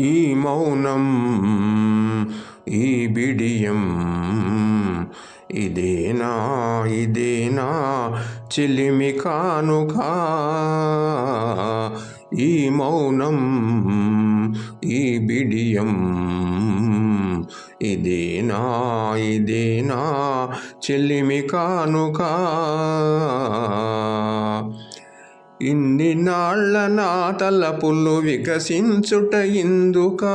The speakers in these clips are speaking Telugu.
ఈ మౌనం ఈ బిడియం ఇదేనా ఇదేనా చిలిమి కానుక? ఈ మౌనం ఈ బిడియం ఇదేనా ఇదేనా చెల్లిమి కానుకా? ఇన్ని నాళ్ళ నా తలపులు వికసించుట ఇందుకా.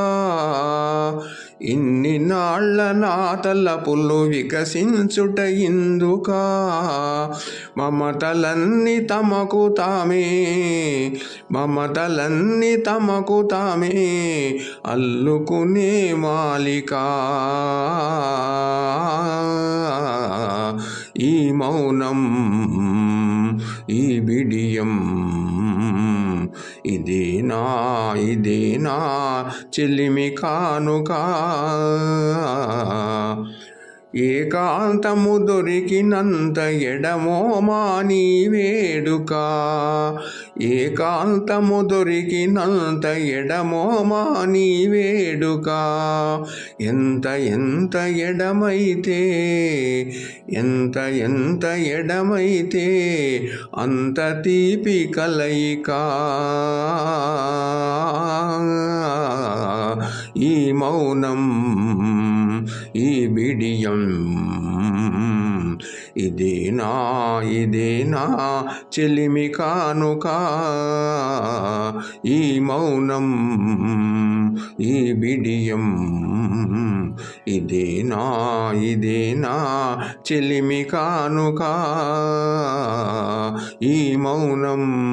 ఇన్ని నాళ్ళ నా తలపులు వికసించుట ఇందుకా. మమతలన్నీ తమకు తామే మమతలన్నీ తమకు తామే అల్లుకునే మాలికా. ఈ మౌనం ఈ బిడియం. ఇదేనా ఇదేనా చెల్లిమి కానుక. ఏకాంతము దొరికినంత ఎడమో మాని వేడుక. ఏకాంతము దొరికినంత ఎడమో మాని వేడుక. ఎంత ఎంత ఎడమైతే ఎంత ఎంత ఎడమైతే అంత తీపి కలయికా. మౌనం ఈ బిడియం. ఇదేనా ఇదేనా చెలిమి కానుక. ఈ మౌనం ఈ బిడియం. ఇదేనా ఇదేనా చెలిమి కానుక. ఈ మౌనం